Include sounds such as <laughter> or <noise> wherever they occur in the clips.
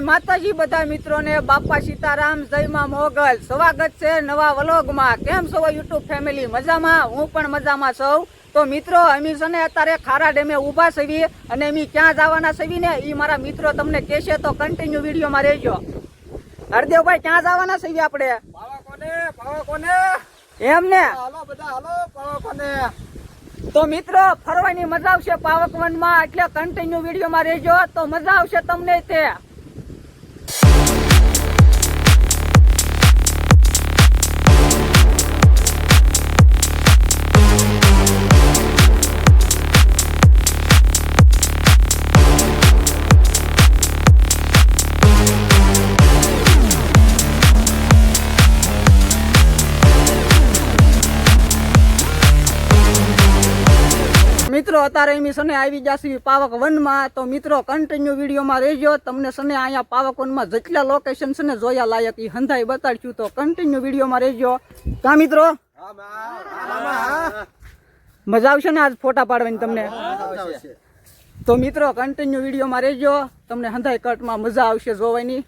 માતાજી બધા મિત્રોને બાપા સીતારામ જયમાં મોગલ. સ્વાગત છે નવા વલોગમાં. કેમ છો યુટ્યુબ ફેમિલી? મજામાં? હું પણ મજામાં છું. તો મિત્રો અમે છે ને અત્યારે ખારા ડેમે ઊભા છવી અને અમે ક્યાં જવાના છવી ને એ મારા મિત્રો તમને કહેશે તો કન્ટિન્યુ વિડીયોમાં રહેજો. હરદેવભાઈ ક્યાં જવાના છવી આપણે? એમ ને? તો મિત્રો ફરવાની મજા આવશે પાવક વનમાં એટલે કન્ટિન્યુ વિડીયોમાં રહેજો. તો મજા આવશે તમને તે. મિત્રો, અત્યારે એમ સને આવી જશે પાવક વનમાં. તો મિત્રો કન્ટિન્યુ વિડીયોમાં રહેજો. તમને સને અહીંયા પાવક વનમાં જેટલા લોકેશન છે ને જોયા લાયક એ હંધાઈ બતાડશું. તો કન્ટિન્યુ વિડીયોમાં રહેજો. કા મિત્રો? મજા આવશે ને આજ ફોટા પાડવાની તમને? તો મિત્રો કન્ટિન્યુ વિડીયોમાં રહેજો. તમને હંધાઈ કટમાં મજા આવશે જોવાની.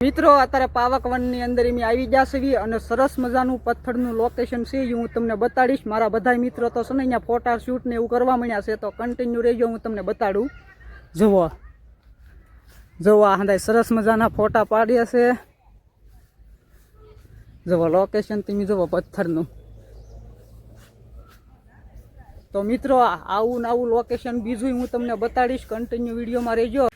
મિત્રો, અત્યારે પાવક વનની અંદર એમ આવી જશે અને સરસ મજાનું પથ્થરનું લોકેશન છે, એ હું તમને બતાડીશ. મારા બધા મિત્રો તો છે ને અહીંયા ફોટા શૂટ ને એવું કરવા માંડ્યા છે, તો કન્ટિન્યુ રહેજો, હું તમને બતાડું. જુઓ. જુઓ, આ સરસ મજાના ફોટા પાડ્યા છે. જુઓ લોકેશન તમે જુઓ પથ્થરનું. તો મિત્રો આવું ને આવું લોકેશન બીજું હું તમને બતાડીશ. કન્ટિન્યુ વિડીયોમાં રહેજો.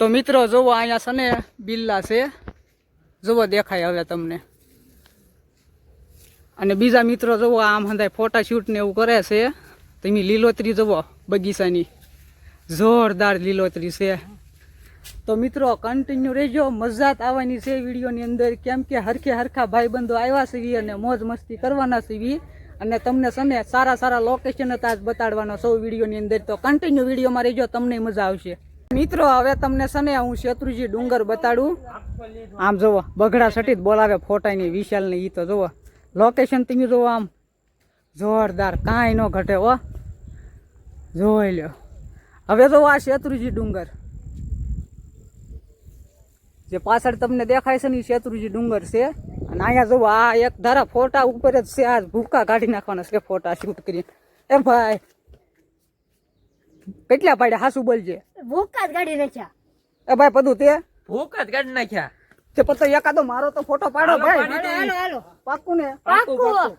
તો મિત્રો, જુઓ, અહીંયા છે ને બિલ્લા છે. જુઓ, દેખાય હવે તમને. અને બીજા મિત્રો, જુઓ, આમ હંધાય ફોટાશૂટ ને એવું કરે છે. તમે લીલોતરી, જુઓ, બગીચાની. જોરદાર લીલોતરી છે. તો મિત્રો કન્ટિન્યુ રહેજો. મજા આવવાની છે વિડીયોની અંદર. કેમ કે હરખે હરખા ભાઈબંધો આવ્યા છે અને મોજ મસ્તી કરવાના છે અને તમને છે સારા સારા લોકેશન આજ બતાડવાનો સૌ વિડીયોની અંદર. તો કન્ટિન્યુ વિડીયોમાં રહેજો. તમને મજા આવશે. મિત્રો, હવે તમને છે હું શેત્રુજી ડુંગર બતાડું. આમ જુઓ બગડા સટી બોલાવે ફોટાની, વિશાલની ઈ તો જુઓ લોકેશન તમે જુઓ આમ. જોરદાર, કાંઈ ન ઘટે, હો. જોઈ લ્યો. હવે જુઓ આ શેત્રુજી ડુંગર. જે પાછળ તમને દેખાય છે ને એ શેત્રુજી ડુંગર છે. અને અહીંયા જુઓ આ એક ધારા ફોટા ઉપર જ છે, આ ભૂકા કાઢી નાખવાના છે, ફોટા શૂટ કરીને. એ ભાઈ, કેટલા પાડ્યા? હાસુ બોલજે. ભૂકા જ ગાડી નાખ્યા. એ ભાઈ પદુ તે? ભૂખ જ કાઢી નાખ્યા. તે પતો એકાદો મારો તો ફોટો પાડો ભાઈ. હાલો હાલો. પાક્કું ને પાક્કું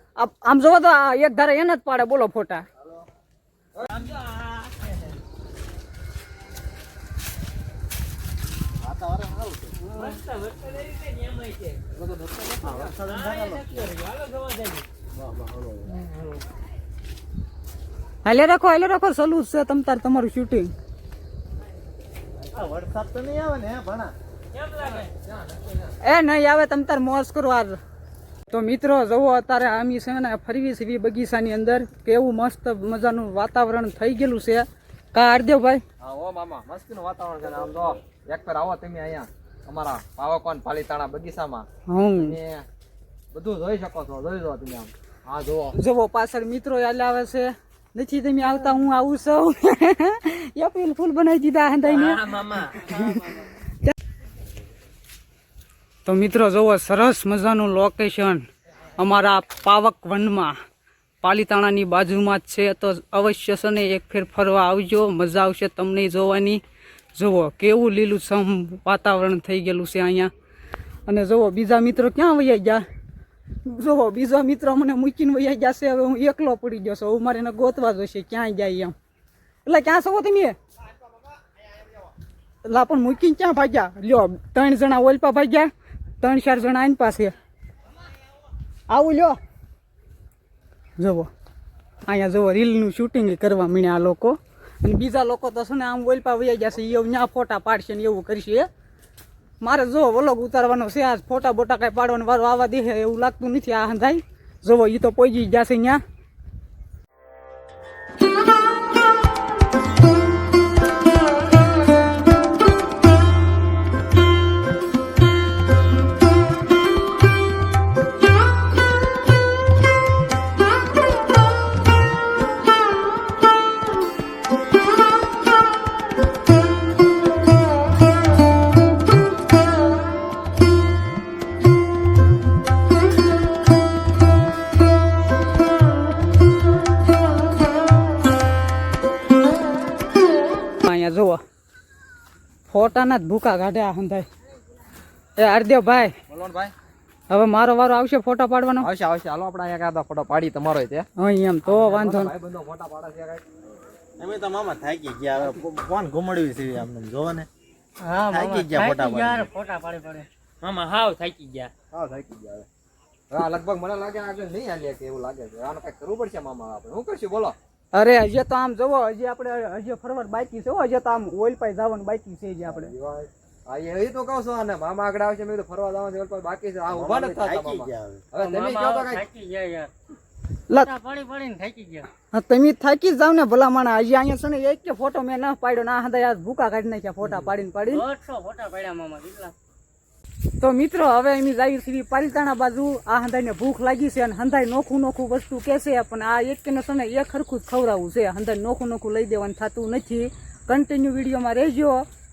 આમ જોવો તો એક ધારે એને જ પાડે બોલો ફોટા. હાલે રાખો હાલે રાખો સલું છે તમ તાર તમારું શૂટિંગ વરસાદ તો નહીં આવે ને ભણા. એ નહીં આવે તમ તાર મોજ કરવા તો મિત્રો જવો અત્યારે આમી છે ને ફરવી છે બગીચાની અંદર. કેવું મસ્ત મજાનું વાતાવરણ થઈ ગયેલું છે. કા હરદેવભાઈ? હા ઓ મામા મસ્તીનું વાતાવરણ છે ને આમ તો એક પર આવો તમે અહીંયા અમારા પાવાકોન પાલીતાણા બગીચામાં. હું ને બધું જોઈ શકો છો જોઈ જો તમે આમ. હા જુઓ. જુઓ પાછળ મિત્રો યાદ આવે છે નથી તમે આવતા હું આવું છું. <laughs> એપ્રિલ ફૂલ બનાવી દીધા હંધાઈને તો મિત્રો જુઓ સરસ મજાનું લોકેશન અમારા પાવક વનમાં. પાલીતાણાની બાજુમાં જ છે તો અવશ્ય છે એક ફેર ફરવા આવજો મજા આવશે તમને જોવાની. જુઓ કેવું લીલુંછમ વાતાવરણ થઈ ગયેલું છે અહીંયા. અને જુઓ બીજા મિત્રો ક્યાં વૈયા ગયા? જુઓ બીજા મિત્રો મને મૂકીને વૈયા છે, હવે હું એકલો પડી ગયો છું, હવે મારે એને ગોતવા જોશે, ક્યાં જાય એમ. એટલે ક્યાં છો તમે? એટલે પણ મૂકીને ક્યાં ભાગ્યા? લ્યો, ત્રણ જણા ઓલપા ભાગ્યા, ત્રણ ચાર જણા આની પાસે. આવું લ્યો. જુઓ અહીંયા જુઓ રીલનું શૂટિંગ કરવા મીણ્યા આ લોકો. અને બીજા લોકો તો છે ને આમ ઓલપા વૈયા છે એવું ત્યાં ફોટા પાડશે ને એવું કરશે મારે જો વલોગ ઉતારવાનો છે આ ફોટા બોટા કાંઈ પાડવાનો વારો આવવા દે એવું લાગતું નથી આ હંધાઈ જોવો એ તો પહોંચી ગયા છે અહીંયા ફોટાના જ ભૂકા કાઢ્યા હંધાઈ એ હરદેવ ભાઈ ભાઈ. હવે મારો વારો આવશે ફોટો પાડવાનો? આવશે આવશે. હાલો આપણે અહીંયા કાંઈ ફોટો પાડી તમારો તે અહીં એમ તો વાંધો ભાઈ બંધો ફોટા પાડે છે કાઈ. અમે તો મામા થાકી ગયા. હવે કોણ ઘુમડવી છે આમને જોવો ને. થાકી ગયા ફોટા પાડી મામા હાવ થાકી ગયા. હા થાકી ગયા હવે. હા લગભગ મને લાગે આગળ નહીં હાલીએ કે એવું લાગે છે. આને કઈ કરવું પડશે મામા? આપણે શું કરશું? બોલો. અરે હજી તો આમ જવો હજી આપણે હજી ફરવા બાકી છે હજી તો આમ ઓઇલ પાઈ જવાનું બાકી છે હજી આપણે. હા એ તો કહું છું અને મામા આગળ આવશે મેં કીધું ફરવા જવાનું છે, બાકી છે. આ ઊભા નથી થતા થાકી મામા. ગયા હવે. હવે તમે કહો તો કઈ? થાકી ગયા યાર. લા, પાડી પાડીને થાકી ગયા. હા, તમે થાકી જ જાવ ને ભલા માણા હજી અહીંયા છે ને એક કે ફોટો મેં ના પાડ્યો ના આજ ભૂકા કાઢી નાખ્યા ફોટા પાડીને પાડીને. ફોટા પાડ્યા મામા કેટલા? તો મિત્રો હવે એની જાહેર શ્રી પાલિતાણા બાજુ. આ હંધાઈને ભૂખ લાગી છે અને હંધાઈ નોખું નોખું વસ્તુ કહેશે પણ આ એક કેનો સમય એક ખરખું જ ખવડાવવું છે. હંધાઈ નોખું નોખું લઈ દેવાનું થતું નથી. કન્ટિન્યુ વિડીયોમાં રહેજો.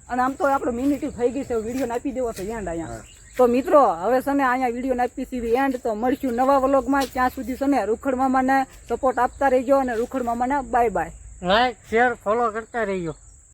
અને આમ તો આપણે મિનિટ થઈ ગઈ છે વીડિયો આપી દેવો છે એન્ડ અહીંયા. તો મિત્રો હવે સને અહીંયા વીડિયો આપી સીધી એન્ડ તો મળશું નવા વ્લોગમાં. ત્યાં સુધી સને રૂખડ મામાને સપોર્ટ આપતા રહેજો અને રૂખડ મામાને bye bye like share follow કરતા રહીજો.